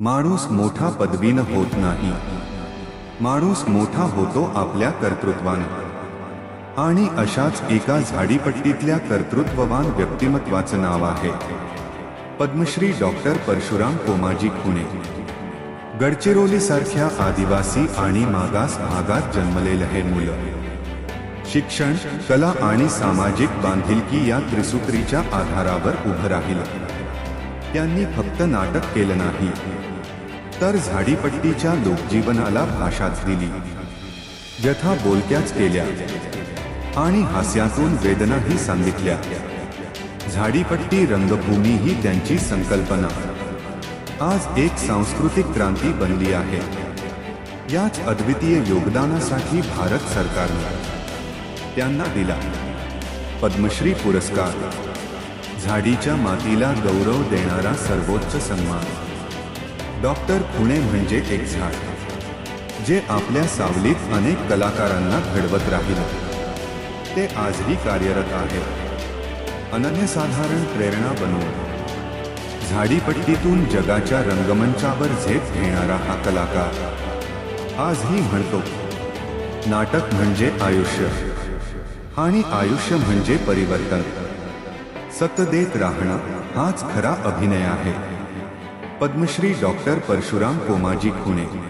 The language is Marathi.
माणूस मोठा पदवीनं होत नाही. माणूस मोठा होतो आपल्या कर्तृत्वानं. आणि अशाच एका झाडीपट्टीतल्या कर्तृत्ववान व्यक्तिमत्वाचं नाव आहे. पद्मश्री डॉक्टर परशुराम कोमाजी खुणे गडचिरोली सारख्या आदिवासी आणि मागास भागात जन्मलेलं हे मुलं. शिक्षण कला आणि सामाजिक बांधिलकी या त्रिसूत्रीच्या आधारावर उभं राहिलं. त्यांनी फक्त नाटक केलं नाही. तर झाडीपट्टीच्या लोकजीवनाला भाषाच दिली. व्यथा बोलक्याच केल्या. आणि हास्यातून वेदनाही सांगितल्या. झाडीपट्टी रंगभूमी ही त्यांची संकल्पना. आज एक सांस्कृतिक क्रांती बनली आहे. याच अद्वितीय योगदानासाठी भारत सरकारने त्यांना दिला. पद्मश्री पुरस्कार. झाडीच्या मातीला गौरव देणारा सर्वोच्च सन्मान. डॉक्टर खुणे म्हणजे एक झाड जे आपल्या सावलीत अनेक कलाकारांना घडवत राहिलं. ते आजही कार्यरत आहे. अनन्यसाधारण प्रेरणा बनवून झाडीपट्टीतून जगाच्या रंगमंचावर झेप घेणारा हा कलाकार. आजही म्हणतो नाटक म्हणजे आयुष्य आणि आयुष्य म्हणजे परिवर्तन. सत देत राहणं हाच खरा अभिनय आहे. पद्मश्री डॉक्टर परशुराम कोमाजी खुणे.